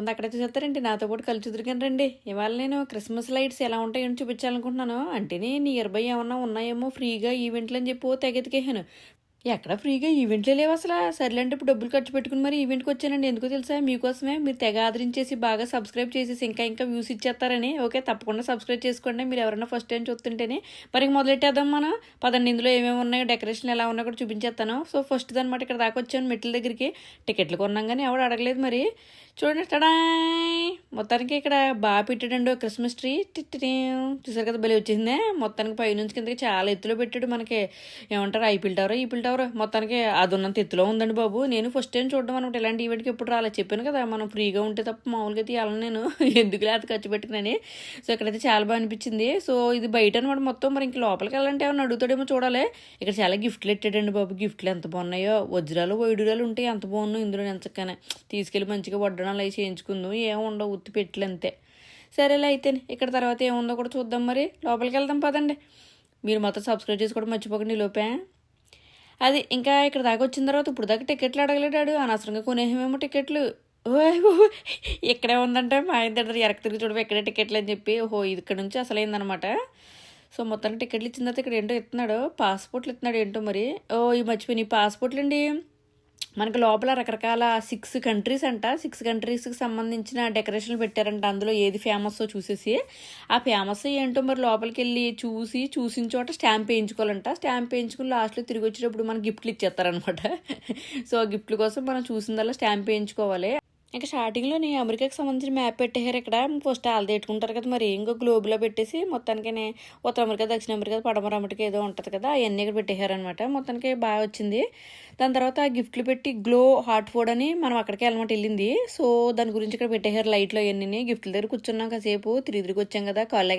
వస్తుంది. అక్కడైతే అక్కడే నాతో పాటు కలిసి చూద్దరు రండి. ఇవాళ నేను క్రిస్మస్ లైట్స్ ఎలా ఉంటాయని చూపించాలనుకుంటున్నాను. అంటేనే నియర్ బై ఏమన్నా ఉన్నాయేమో ఫ్రీగా ఈవెంట్లు అని చెప్పి ఓ ఎక్కడ ఫ్రీగా ఈవెంట్లే లేవు అసలు. సర్లేంటే ఇప్పుడు డబ్బులు ఖర్చు పెట్టుకుని మరి ఈవెంట్కి వచ్చానండి. ఎందుకో తెలుసా? మీకోసమే మీరు తెగ ఆదరించేసి బాగా సబ్స్క్రైబ్ చేసేసి ఇంకా ఇంకా వ్యూస్ ఇచ్చేస్తారని. ఓకే తప్పకుండా సబ్స్క్రైబ్ చేసుకోండి. మీరు ఎవరైనా ఫస్ట్ టైం చూస్తుంటేనే. మరి ఇంక మొదలెట్టేద్దాం మనం. పదండి ఇందులో ఏమేమి ఉన్నాయో డెకరేషన్ ఎలా ఉన్నాయో కూడా చూపించేస్తాను. సో ఫస్ట్ అనమాట ఇక్కడ దాకా వచ్చాను. మెట్ల దగ్గరికి టికెట్లు కొన్నాం కానీ ఎవడు అడగలేదు మరి. చూడండి టడాయ్. మొత్తానికి ఇక్కడ బాగా పెట్టాడండి క్రిస్మస్ ట్రీ. టిట్టిటీ. చూసారు కదా బలి వచ్చిందే మొత్తానికి పైనుంచి కిందకి చాలా ఎత్తులో పెట్టాడు మనకి. ఏమంటారు? ఐపీల్ టవర్ ఈపిల్ టవర్ మొత్తానికి అది ఉన్నంత ఎత్తులో ఉందండి బాబు. నేను ఫస్ట్ టైం చూడడం అనమాట ఇలాంటి ఈవెంట్కి ఎప్పుడు రాలే చెప్పాను కదా మనం ఫ్రీగా ఉంటే తప్ప మామూలుగా తీయాలని నేను. ఎందుకు లేదు ఖర్చు పెట్టుకునని. సో ఇక్కడైతే చాలా బాగా అనిపించింది. సో ఇది బయట అనమాట మొత్తం. మరి ఇంక లోపలికి వెళ్ళాలంటే ఏమన్నా అడుగుతాడేమో చూడాలి. ఇక్కడ చాలా గిఫ్ట్లు పెట్టాడండి బాబు. గిఫ్ట్లు ఎంత బాగున్నాయో. వజ్రాలు వైడూరాలు ఉంటాయి ఎంత బాగున్నాయి ఇందులో ఎంచక్కనే తీసుకెళ్ళి మంచిగా వడ్డనాలు అవి చేయించుకుందాం. ఏం ఉండవు. ఉత్తి పెట్లు అంతే. సరేలే అయితే. ఇక్కడ తర్వాత ఏముందో కూడా చూద్దాం మరి. లోపలికి వెళ్దాం పదండి. మీరు మొత్తం సబ్స్క్రైబ్ చేసుకోవడం మర్చిపోకండి లోపే. అది ఇంకా ఇక్కడ దాకా వచ్చిన తర్వాత ఇప్పుడు దాకా టికెట్లు అడగలేడాడు. అనవసరంగా కొనేమేమో టికెట్లు. ఓయ్ ఇక్కడే ఉందంటే మా ఆయన దగ్గర ఎరక తిరిగి చూడవు ఇక్కడే టికెట్లు అని చెప్పి ఓహో ఇక్కడ నుంచి అసలైందనమాట సో మొత్తానికి టికెట్లు ఇచ్చిన తర్వాత ఇక్కడ ఏంటో ఇస్తున్నాడు పాస్పోర్ట్లు ఇస్తున్నాడు ఏంటో మరి. ఓ ఈ మర్చిపోయి పాస్పోర్ట్లు అండి మనకి లోపల రకరకాల సిక్స్ కంట్రీస్ అంట. సిక్స్ కంట్రీస్కి సంబంధించిన డెకరేషన్లు పెట్టారంట. అందులో ఏది ఫేమస్ చూసేసి. ఆ ఫేమస్ ఏంటో మరి లోపలికి వెళ్ళి చూసి చూసిన చోట స్టాంప్ వేయించుకోవాలంట. స్టాంప్ వేయించుకుని లాస్ట్లో తిరిగి వచ్చేటప్పుడు మనకి గిఫ్ట్లు ఇచ్చేస్తారనమాట సో ఆ గిఫ్ట్ల కోసం మనం చూసిందల్లా స్టాంప్ వేయించుకోవాలి. ఇంకా స్టార్టింగ్లో నేను అమెరికాకి సంబంధించిన మ్యాప్ పెట్టేశారు. ఇక్కడ ఫస్ట్ వాళ్ళు తెట్టుకుంటారు కదా మరి. ఇంకో గ్లోబ్లో పెట్టేసి మొత్తానికి ఉత్తర అమెరికా దక్షిణ అమెరికా పడమర అమెరికా ఏదో ఉంటుంది కదా అవన్నీ ఇక్కడ పెట్టేశారనమాట మొత్తానికి బాగా వచ్చింది. దాని తర్వాత ఆ గిఫ్ట్లు పెట్టి గ్లో హాట్ ఫుడ్ అని మనం అక్కడికి వెళ్ళమాట వెళ్ళింది. సో దాని గురించి ఇక్కడ పెట్టేశారు లైట్లో అవన్నీ గిఫ్ట్ల దగ్గర కూర్చున్నాం కాసేపు. తిరిగి తిరిగి వచ్చాం కదా కాళ్ళు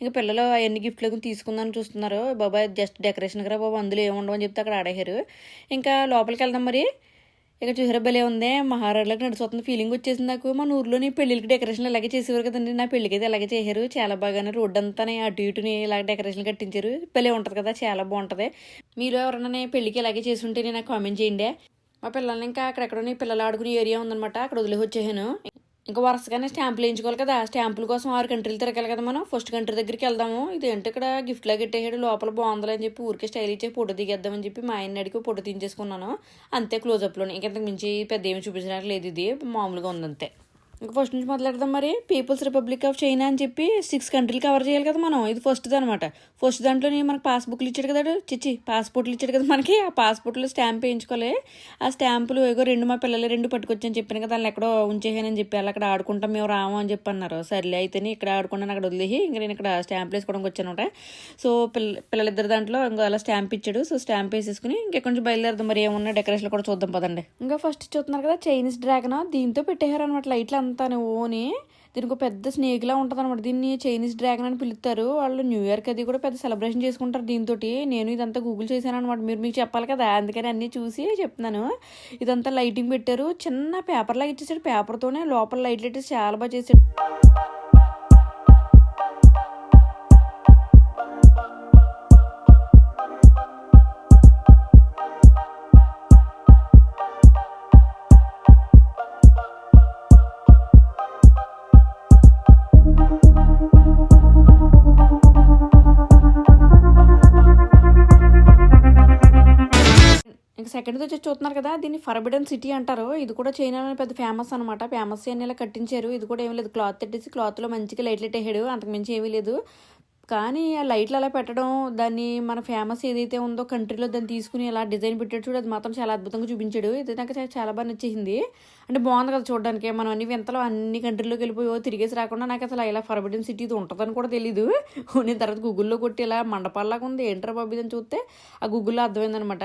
ఇంకా పిల్లలు అవన్నీ గిఫ్ట్లు తీసుకుందామని చూస్తున్నారు. బాబాయ్ జస్ట్ డెకరేషన్ కదా బాబు అందులో ఏముండవు అని చెప్తే అక్కడ ఆడేశారు. ఇంకా లోపలికి వెళ్దాం మరి. ఇక చూసారా భలే ఉందే మహారాజులకు నడుచుతుంది ఫీలింగ్ వచ్చేసింది నాకు. మన ఊర్లో నీ పెళ్ళిళ్ళకి డెకరేషన్ ఇలాగే చేసేవారు కదండి. నా పెళ్ళికి అయితే ఇలాగే చేశారు. చాలా బాగానే రోడ్డు అంతా అటు ఇటుని ఇలా డెకరేషన్ కట్టించారు. భలే ఉంటుంది కదా చాలా బాగుంటుంది. మీరు ఎవరన్నా పెళ్ళికి ఇలాగే చేసి ఉంటే నాకు కామెంట్ చేయండి. మా పిల్లల్ని ఇంకా అక్కడెక్కడ నీ పిల్లలు ఆడుకునే ఏరియా ఉందన్నమాట. అక్కడ వదిలి వచ్చేసాను. ఇంకా వరుసగానే స్టాంపులు వేయించుకోవాలి కదా. స్టాంపుల కోసం ఆరు కంట్రీలు తిరగాలి కదా మనం. ఫస్ట్ కంట్రీ దగ్గరికి వెళ్దాము. ఇది ఇక్కడ గిఫ్ట్ లాగా పెట్టేసాడు లోపల బాగుందని చెప్పి ఊరికే స్టైల్ ఇచ్చే ఫోటో దిగేద్దామని చెప్పి మా ఆయన అడిగి ఫోటో తీయించేసుకున్నాను. అంతే క్లోజప్లోనే ఇంకెంతకు మించి పెద్ద ఏమి చూపించడానికి లేదు ఇది. మామూలుగా ఉందంతే. ఇంకా ఫస్ట్ నుంచి మాట్లాడదాం మరి. పీపుల్స్ రిపబ్లిక్ ఆఫ్ చైనా అని చెప్పి సిక్స్ కంట్రీలు కవర్ చేయాలి కదా మనం. ఇది ఫస్ట్ అనమాట ఫస్ట్ దాంట్లోనే మనకు పాస్బుక్లు ఇచ్చాడు కదా చిచ్చి పాస్పోర్ట్లు ఇచ్చాడు కదా మనకి. ఆ పాస్పోర్ట్లో స్టాంప్ వేయించుకోవాలి ఆ స్టాంపులు ఏగో రెండు మా పిల్లలు రెండు పట్టుకొచ్చని చెప్పాను కదా. దాన్ని ఎక్కడో ఉంచేసానని చెప్పి అలా అక్కడ ఆడుకుంటాం మేము రాము అని చెప్పి అన్నారు. సర్లే అయితేనే ఇక్కడ ఆడుకున్నాను అక్కడ వదిలేసి ఇంకా నేను ఇక్కడ స్టాంపులు వేసుకోవడానికి వచ్చానమాట. సో పిల్ల పిల్లలిద్దరు దాంట్లో ఇంకా అలా స్టాంప్ ఇచ్చాడు. సో స్టాంప్ వేసేసుకుని ఇంకా కొంచెం బయలుదేరదాం మరి? ఏమన్నా డెకరేషన్ కూడా చూద్దాం పదండి. ఇంకా ఫస్ట్ చూస్తున్నారు కదా చైనీస్ డ్రాగన్ దీంతో పెట్టేశారు అనమాట లైట్లు తను ఓని దీనికి ఒక పెద్ద స్నేక్లా ఉంటుంది అనమాట దీన్ని చైనీస్ డ్రాగన్ అని పిలుస్తారు. వాళ్ళు న్యూ ఇయర్కి అది కూడా పెద్ద సెలబ్రేషన్ చేసుకుంటారు దీంతో నేను ఇదంతా గూగుల్ చేశాను అనమాట మీరు మీకు చెప్పాలి కదా. అందుకని అన్నీ చూసి చెప్తున్నాను. ఇదంతా లైటింగ్ పెట్టారు. చిన్న పేపర్లాగా ఇచ్చేసాడు. పేపర్తోనే లోపల లైట్లు పెట్టేసి చాలా బాగా చేసాడు. వచ్చి చూస్తున్నారు కదా దీన్ని ఫర్బిడన్ సిటీ అంటారు. ఇది కూడా చైనాలో పెద్ద ఫేమస్ అనమాట ఫేమస్ అని ఇలా కట్టించారు. ఇది కూడా ఏమీ లేదు. క్లాత్ పెట్టేసి క్లాత్లో మంచిగా లైట్లు పెట్టేసాడు అంతకుమించి ఏమీ లేదు. కానీ ఆ లైట్లు అలా పెట్టడం దాన్ని మన ఫేమస్ ఏదైతే ఉందో కంట్రీలో దాన్ని తీసుకుని ఇలా డిజైన్ పెట్టాడు చూడు అది మాత్రం చాలా అద్భుతంగా చూపించాడు. ఇది నాకు చాలా బాగా నచ్చేసింది. అంటే బాగుంది కదా చూడడానికి. మనం అన్ని వింతలో అన్ని కంట్రీలోకి వెళ్ళిపోయో తిరిగేసి రాకుండా నాకు అసలు ఇలా ఫర్బిడన్ సిటీ ఇది ఉంటుందని కూడా తెలీదు. నేను తర్వాత గూగుల్లో కొట్టి ఇలా మండపాల్లాగా ఉంది. ఏంటర్ బాబు ఇదని చూస్తే ఆ గూగుల్లో అర్థమైందనమాట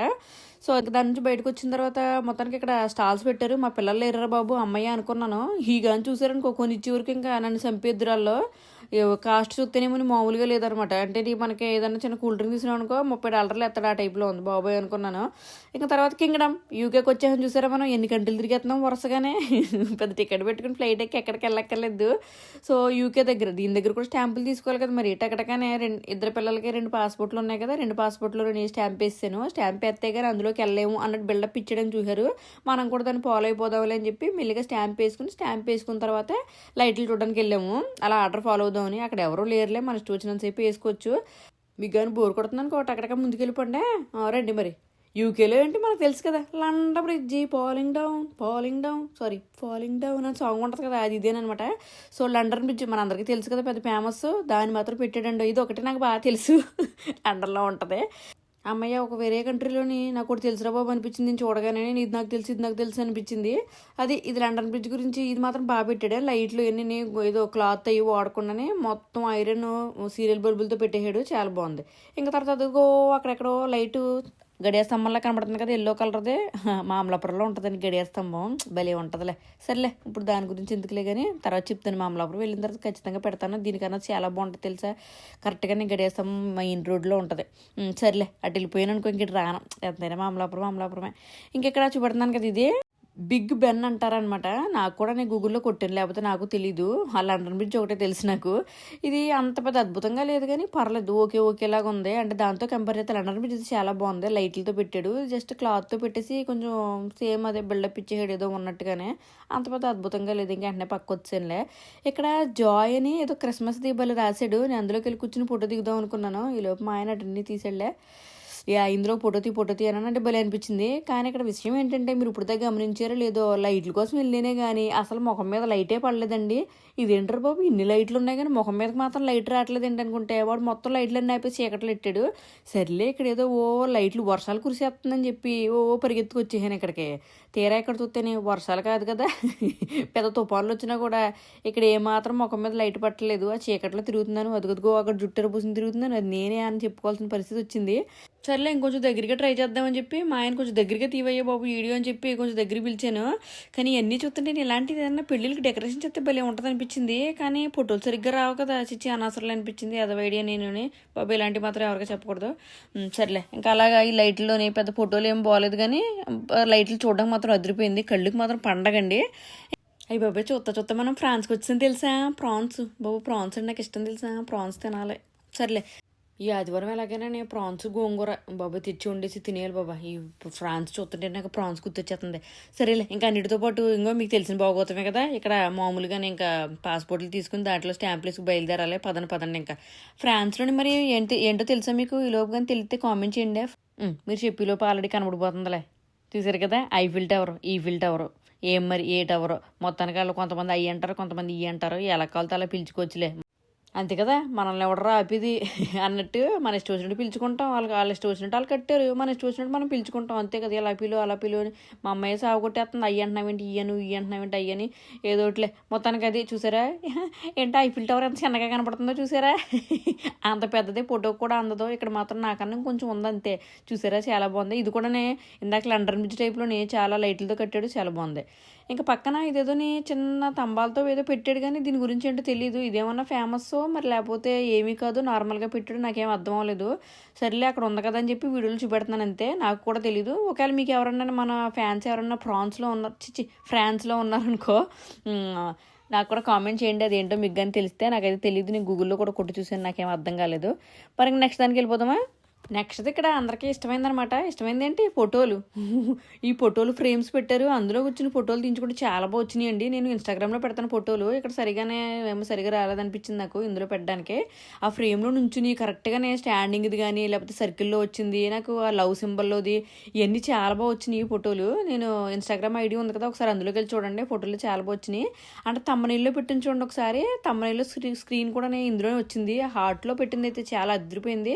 సో ఇంకా దాని నుంచి బయటకు వచ్చిన తర్వాత మొత్తానికి ఇక్కడ స్టాల్స్ పెట్టారు. మా పిల్లలు లేరా బాబు? అమ్మయ్య అనుకున్నాను. ఈ గాని చూసారనుకో కొన్ని ఇచ్చే వరకు ఇంకా నన్ను చంపేద్దురాల్లో కాస్ట్ చూస్తేనేమో మామూలుగా లేదనమాట. అంటే నీ మనకి ఏదైనా చిన్న కూల్ డ్రింక్ తీసుకున్నాం అనుకో ముప్పై డాలర్లు ఎత్తాడు ఆ టైప్లో ఉంది. బాబాయ్ అనుకున్నాను. ఇంకా తర్వాత కింగ్డమ్. యూకేకి వచ్చామని చూసారా మనం? ఎన్ని గంటలు తిరిగేస్తున్నాం వరుసగానే. పెద్ద టికెట్ పెట్టుకుని ఫ్లైట్ ఎక్కి ఎక్కడికి వెళ్ళక్కర్లేదు. సో యూకే దగ్గర దీని దగ్గర కూడా స్టాంపులు తీసుకోవాలి కదా మరి. ఎక్కడికనే రెండు ఇద్దరు పిల్లలకి రెండు పాస్పోర్ట్లు ఉన్నాయి కదా. రెండు పాస్పోర్ట్లు నేను స్టాంప్ వేసాను స్టాంప్ వేస్తే కానీ అందులోకి వెళ్ళలేము అన్నట్టు బిల్డప్ ఇచ్చడం చూశారు. మనం కూడా దాన్ని ఫాలో అయిపోదాంలే అని చెప్పి మెల్లిగా స్టాంప్ వేసుకుని స్టాంప్ వేసుకున్న తర్వాత లైట్లు చూడడానికి వెళ్ళాము. అలా ఆర్డర్ ఫాలో అవుదాం అవుదామని అక్కడ ఎవరో లేరులే మన ఇష్టం వచ్చినంతసేపు వేసుకోవచ్చు. మీకు కానీ బోర్ కొడుతున్నాను కోట అక్కడికి ముందుకు రండి మరి. యూకేలో ఏంటి మనకు తెలుసు కదా London Bridge palling down palling down sorry falling down అని సాంగ్ ఉంటుంది కదా అది ఇదేనమాట సో లండన్ బ్రిడ్జ్ మన అందరికీ తెలుసు కదా పెద్ద ఫేమస్ దాన్ని మాత్రం పెట్టాడండి. ఇది ఒకటి నాకు బాగా తెలుసు. లండన్లో ఉంటుంది. అమ్మయ్య ఒక వేరే కంట్రీలోని నాకు ఒకటి తెలుసురా బాబు అనిపించింది. నేను చూడగానే ఇది నాకు తెలుసు ఇది నాకు తెలుసు అనిపించింది. అది ఇది లండన్ బ్రిడ్జ్ గురించి ఇది మాత్రం బాగా పెట్టాడు. లైట్లు ఎన్ని ఏదో క్లాత్ అయ్యి వాడకుండానే మొత్తం ఐరన్ సీరియల్ బల్బులతో పెట్టేసాడు చాలా బాగుంది. ఇంకా తర్వాత అదిగో అక్కడెక్కడో లైటు గడియ స్తంభంలా కనబడుతుంది కదా ఎల్లో కలర్దే మామలాపురంలో ఉంటుందండి గడియార స్తంభం. భలే ఉంటుందిలే. సర్లే ఇప్పుడు దాని గురించి ఎందుకులే కానీ తర్వాత చెప్తాను మామలాపురం. వెళ్ళిన తర్వాత ఖచ్చితంగా పెడతాను. దీనికన్నా చాలా బాగుంటుంది తెలుసా? కరెక్ట్గా నేను గడియ స్తంభం మెయిన్ రోడ్లో ఉంటుంది. సర్లే అటు వెళ్ళిపోయాను అనుకో ఇంక రాను. ఎంతైనా మామలాపురం మామలాపురమే. ఇంకెక్కడ చూపెడుతున్నాను కదా ఇది? బిగ్ బెన్ అంటారనమాట. నాకు కూడా నేను గూగుల్లో కొట్టాను లేకపోతే నాకు తెలీదు. ఆ లండన్ బ్రిడ్జ్ ఒకటే తెలుసు నాకు. ఇది అంత పెద్ద అద్భుతంగా లేదు కానీ పర్లేదు ఓకే ఓకేలాగా ఉంది. అంటే దాంతో కంపేర్ చేస్తే లండన్ బ్రిడ్జ్ చాలా బాగుంది. లైట్లతో పెట్టాడు. జస్ట్ క్లాత్తో పెట్టేసి కొంచెం సేమ్ అదే బిల్డప్ ఇచ్చేసాడు ఏదో ఉన్నట్టుగానే. అంత పెద్ద అద్భుతంగా లేదు. ఇంకా వెంటనే పక్క వచ్చానులే ఇక్కడ జాయ్ అని ఏదో క్రిస్మస్ దీపాలు రాశాడు. నేను అందులోకి వెళ్ళి కూర్చుని ఫోటో దిగుదాం అనుకున్నాను. ఈ లోపు మా ఆయన అటన్నీ తీసాడులే. ఇందులో ఫోటో తీ ఫోటో అని అంటే భలే అనిపించింది. కానీ ఇక్కడ విషయం ఏంటంటే మీరు ఇప్పుడుదా గమనించారో లేదో లైట్ల కోసం వెళ్ళినే కానీ అసలు ముఖం మీద లైటే పడలేదండి. ఇదేంటారు బాబు ఇన్ని లైట్లు ఉన్నాయి కానీ ముఖం మీదకి మాత్రం లైట్ రావట్లేదు ఏంటి అనుకుంటే వాడు మొత్తం లైట్లు అన్నీ అయిపోయి చీకట్లు పెట్టాడు సర్లే ఇక్కడ ఏదో ఓ లైట్లు వర్షాలు కురిసేస్తుందని చెప్పి ఓ పరిగెత్తుకు వచ్చేసాను ఇక్కడికి. తీరా ఇక్కడ చూస్తేనే వర్షాలు కాదు కదా. పెద్ద తుఫాన్లు వచ్చినా కూడా ఇక్కడ ఏమాత్రం ముఖం మీద లైట్ పట్టలేదు. ఆ చీకట్లో తిరుగుతున్నాను అదుగుదుగో అక్కడ జుట్టు పూసిన తిరుగుతున్నాను. అది నేనే అని చెప్పుకోవాల్సిన పరిస్థితి వచ్చింది. సర్లే ఇంకొంచెం దగ్గరగా ట్రై చేద్దామని చెప్పి మా ఆయన కొంచెం దగ్గరగా తీవయ్యే బాబు వీడియో అని చెప్పి కొంచెం దగ్గర పిలిచాను. కానీ ఇవన్నీ చూస్తుంటే నేను ఇలాంటిది ఏదైనా పెళ్ళిళ్ళకి డెకరేషన్ చేస్తే భలే ఉంటుంది అనిపించింది కానీ ఫోటోలు సరిగ్గా రావు కదా. చిచ్చి అనవసరాలు అనిపించింది. అదో ఐడియా నేను బాబు ఇలాంటివి మాత్రం ఎవరికీ చెప్పకూడదు. సర్లే. ఇంకా అలాగా ఈ లైట్లోని పెద్ద ఫోటోలు ఏం బాగోలేదు కానీ లైట్లు చూడడం మాత్రం అదిరిపోయింది. కళ్ళుకి మాత్రం పండగండి. అయ్యి బాబాయ్ చూస్తా చూస్తా మనం ఫ్రాన్స్కి వచ్చింది తెలుసా? ప్రాన్స్. బాబు ప్రాన్స్ అంటే నాకు ఇష్టం తెలుసా? ప్రాన్స్ తినాలి. సర్లే. ఈ ఆదివారం ఎలాగైనా నేను ప్రాన్స్ గోంగూర బాబా తెచ్చి వండేసి తినేయాలి బాబా. ఈ ఫ్రాన్స్ చూస్తుంటే నాకు ప్రాన్స్ గుర్తొచ్చేస్తుంది సరేలే ఇంకా అన్నిటితో పాటు ఇంకో మీకు తెలిసిన బాగోతమే కదా? ఇక్కడ మామూలుగానే ఇంకా పాస్పోర్ట్లు తీసుకుని దాంట్లో స్టాంపులు వేసుకు బయలుదేరాలి. పదన పదండి ఇంకా. ఫ్రాన్స్లోని మరి ఏంటి ఏంటో తెలుసా మీకు? ఈ లోపు కానీ తెలిస్తే కామెంట్ చేయండి. మీరు చెప్పి లోపు ఆల్రెడీ కనబడిపోతుందిలే. చూసారు కదా? Eiffel Tower Eiffel Tower. ఏం మరి ఏ టవర్? మొత్తానికి వాళ్ళు కొంతమంది అయ్యి అంటారు కొంతమంది ఇయ్యి అంటారు. ఎలా కావాలితే అలా పిలుచుకోవచ్చులే. అంతే కదా? మనల్ని ఎవడరా ఆపిది అన్నట్టు మన ఇష్టం వచ్చినట్టు పిలుచుకుంటాం. వాళ్ళకి వాళ్ళ ఇష్టం వచ్చినట్టు వాళ్ళు కట్టారు. మన ఇష్టం వచ్చినట్టు మనం పిలుచుకుంటాం. అంతే కదా? ఇలా పిలు అలా పిలు అని మా అమ్మాయి సాగు కొట్టేస్తుంది. అయ్యి అంటున్నావేంటి ఇయ్యను ఇయ్యి అంటున్నావేంటి అయ్యని ఏదో ఒకటిలే మొత్తానికి అది చూసారా? ఏంటి ఐఫిల్ టవర్ ఎంత చిన్నగా కనపడుతుందో చూసారా? అంత పెద్దదే ఫోటో కూడా అందదో. ఇక్కడ మాత్రం నాకన్నా కొంచెం ఉంది అంతే. చూసారా? చాలా బాగుంది. ఇది కూడానే ఇందాక లండన్ బ్రిడ్జ్ టైప్లోనే చాలా లైట్లతో కట్టాడు. చాలా బాగుంది. ఇంకా పక్కన ఇదేదోని చిన్న తంబాలతో ఏదో పెట్టాడు కానీ దీని గురించి ఏంటో తెలియదు ఇదేమన్నా ఫేమస్ మరి లేకపోతే ఏమీ కాదు నార్మల్గా పెట్టాడు నాకేం అర్థం అవ్వలేదు. సర్లే అక్కడ ఉంది కదా అని చెప్పి వీడియోలు చూపెడుతున్నాను అంతే. నాకు కూడా తెలియదు ఒకవేళ మీకు ఎవరన్నా మన ఫ్యాన్స్ ఎవరన్నా ఫ్రాన్స్లో ఉన్నారు చిచి ఫ్రాన్స్లో ఉన్నారనుకో నాకు కూడా కామెంట్ చేయండి. అది ఏంటో మీకు కానీ తెలిస్తే నాకైతే తెలియదు నేను గూగుల్లో కూడా కొట్టి చూసాను నాకేం అర్థం కాలేదు. మరి నెక్స్ట్ దానికి వెళ్ళిపోదామా? నెక్స్ట్ ఇక్కడ అందరికీ ఇష్టమైందనమాట ఇష్టమైంది ఏంటి ఫోటోలు. ఈ ఫోటోలు ఫ్రేమ్స్ పెట్టారు. అందులో వచ్చిన ఫోటోలు తీయించుకుంటే చాలా బాగా వచ్చినాయండి. నేను ఇన్స్టాగ్రామ్లో పెడతాను ఫోటోలు. ఇక్కడ సరిగానే ఏమో సరిగా రాలేదనిపించింది నాకు ఇందులో పెట్టడానికి. ఆ ఫ్రేమ్లో నుంచుని కరెక్ట్గానే స్టాండింగ్ది కానీ లేకపోతే సర్కిల్లో వచ్చింది నాకు ఆ లవ్ సింబల్లోది ఇవన్నీ చాలా బాగా వచ్చినాయి ఈ ఫోటోలు. నేను ఇన్స్టాగ్రామ్ ఐడి ఉంది కదా ఒకసారి అందులోకి వెళ్ళి చూడండి. ఫోటోలు చాలా బాగా వచ్చినాయి. అంటే తమ్మనీళ్ళు పెట్టిన చూడండి ఒకసారి. తమ్మనీళ్ళు స్క్రీన్ కూడా ఇందులోనే వచ్చింది. హార్ట్లో పెట్టింది అయితే చాలా అదిరిపోయింది.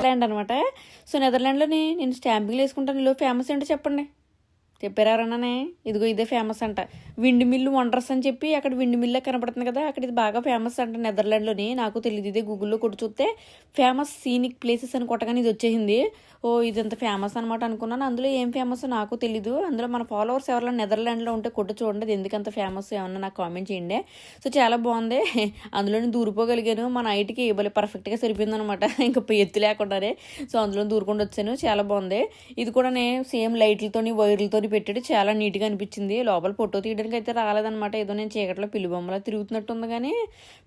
నెదర్లాండ్ అనమాట సో నెదర్లాండ్లోని నేను స్టాంపింగ్లు వేసుకుంటాను. లో ఫేమస్ ఏంటో చెప్పండి. చెప్పారన్నానే ఇదిగో ఇదే ఫేమస్ అంట. విండ్ మిల్లు వండర్స్ అని చెప్పి అక్కడ విండ్ మిల్లే కనపడుతుంది కదా అక్కడ ఇది బాగా ఫేమస్ అంట నెదర్లాండ్లోని. నాకు తెలియదు ఇదే గూగుల్లో కొట్టి చూస్తే. ఫేమస్ సీనిక్ ప్లేసెస్ అని కొట్టగానే ఇది వచ్చేసింది. ఓ ఇదంత ఫేమస్ అనమాట అనుకున్నాను. అందులో ఏం ఫేమస్ నాకు తెలీదు. అందులో మన ఫాలోవర్స్ ఎవరైనా నెదర్లాండ్లో ఉంటే కొట్టు చూడండి. అది ఎందుకంత ఫేమస్ ఏమన్నా నాకు కామెంట్ చేయండి. సో చాలా బాగుంది. అందులోనే దూరిపోగలిగాను. మన హైట్కి భలే పర్ఫెక్ట్గా సరిపోయింది అనమాట ఇంకా ఎత్తు లేకుండానే సో అందులో దూరుకుండా వచ్చాను. చాలా బాగుంది. ఇది కూడా నేను సేమ్ లైట్లతోని వైర్లతోని పెట్టాడు చాలా నీట్గా అనిపించింది. లోపల ఫోటో తీయడానికి అయితే రాలేదనమాట ఏదో నేను చీకట్లో పిల్లి బొమ్మలా తిరుగుతున్నట్టు ఉంది కానీ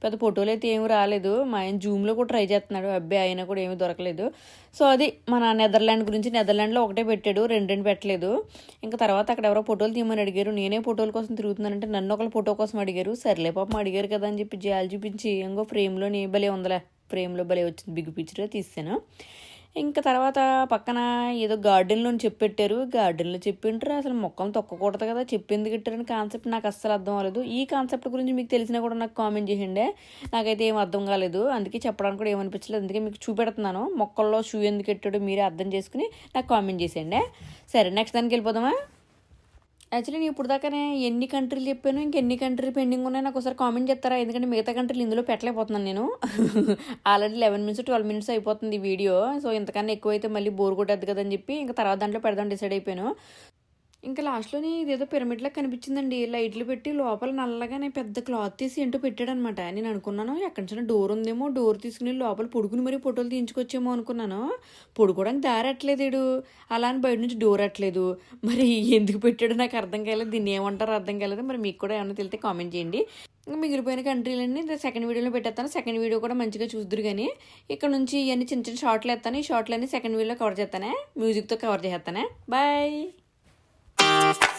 పెద్ద ఫోటోలు అయితే ఏమి రాలేదు. మా ఆయన జూమ్లో కూడా ట్రై చేస్తున్నాడు. అబ్బాయి అయినా కూడా ఏమీ దొరకలేదు. సో అది మన నెదర్లాండ్ గురించి నెదర్లాండ్లో ఒకటే పెట్టాడు రెండు రెండు పెట్టలేదు. ఇంకా తర్వాత అక్కడ ఎవరో ఫోటోలు తీయమని అడిగారు నేనే ఫోటోల కోసం తిరుగుతున్నానంటే నన్ను ఒకళ్ళు ఫోటో కోసం అడిగారు. సర్లే పాపం అడిగారు కదా అని చెప్పి జాలి చూపించి ఇంకో ఫ్రేమ్లోని భలే ఉందిలే ఫ్రేమ్లో భలే వచ్చింది బిగ్ పిక్చర్ తీసాను ఇంకా తర్వాత పక్కన ఏదో గార్డెన్లో చెప్పెట్టారు. గార్డెన్లో చెప్పింటారు అసలు మొక్కలు తొక్కకూడదు కదా. చెప్పింది గిట్టారని కాన్సెప్ట్ నాకు అస్సలు అర్థం అవ్వలేదు. ఈ కాన్సెప్ట్ గురించి మీకు తెలిసినా కూడా నాకు కామెంట్ చేయండి నాకైతే ఏం అర్థం కాలేదు. అందుకే చెప్పడానికి కూడా ఏమనిపించలేదు. అందుకే మీకు చూపెడుతున్నాను. మొక్కల్లో షూ ఎందుకు పెట్టాడో మీరే అర్థం చేసుకుని నాకు కామెంట్ చేసేయండి. సరే నెక్స్ట్ దానికి వెళ్ళిపోదామా? యాక్చువల్లీ నేను ఇప్పుడు దాకానే ఎన్ని కంట్రీలు చెప్పాను ఇంకెన్ని కంట్రీలు పెండింగ్ ఉన్నాయో నాకు ఒకసారి కామెంట్ చేస్తారా? ఎందుకంటే మిగతా కంట్రీలు ఇందులో పెట్టలేకపోతున్నాను నేను. Already eleven minutes twelve minutes అయిపోతుంది ఈ వీడియో. సో ఇంతకన్నా ఎక్కువైతే మళ్ళీ బోర్ కొట్టద్దు కదని చెప్పి ఇంకా తర్వాత దాంట్లో పెడదాం డిసైడ్ అయిపోయాను. ఇంకా లాస్ట్లోని ఇదేదో పిరమిడ్లా కనిపించిందండి. లైట్లు పెట్టి లోపల నల్లగానే పెద్ద క్లాత్ తీసి ఏంటో పెట్టాడనమాట. నేను అనుకున్నాను ఎక్కడి నుంచి డోర్ ఉందేమో డోర్ తీసుకుని లోపల పొడుకుని మరీ ఫోటోలు తీయించుకొచ్చేమో అనుకున్నాను. పొడుకోవడానికి దారి అట్లేదు అలా అని బయట నుంచి డోర్ అట్లేదు. మరి ఎందుకు పెట్టాడో నాకు అర్థం కాలేదు. దీన్ని ఏమంటారో అర్థం కాలేదు. మరి మీకు కూడా ఏమైనా తెలితే కామెంట్ చేయండి. ఇంకా మిగిలిపోయిన కంట్రీలన్నీ సెకండ్ వీడియోలో పెట్టేస్తాను. సెకండ్ వీడియో కూడా మంచిగా చూద్దరు కానీ ఇక్కడ నుంచి ఇవన్నీ చిన్న చిన్న షార్ట్లు వేస్తాను. ఈ షార్ట్లన్నీ సెకండ్ వీడియోలో కవర్ చేస్తానే మ్యూజిక్తో కవర్ చేస్తానే బాయ్! Thank you.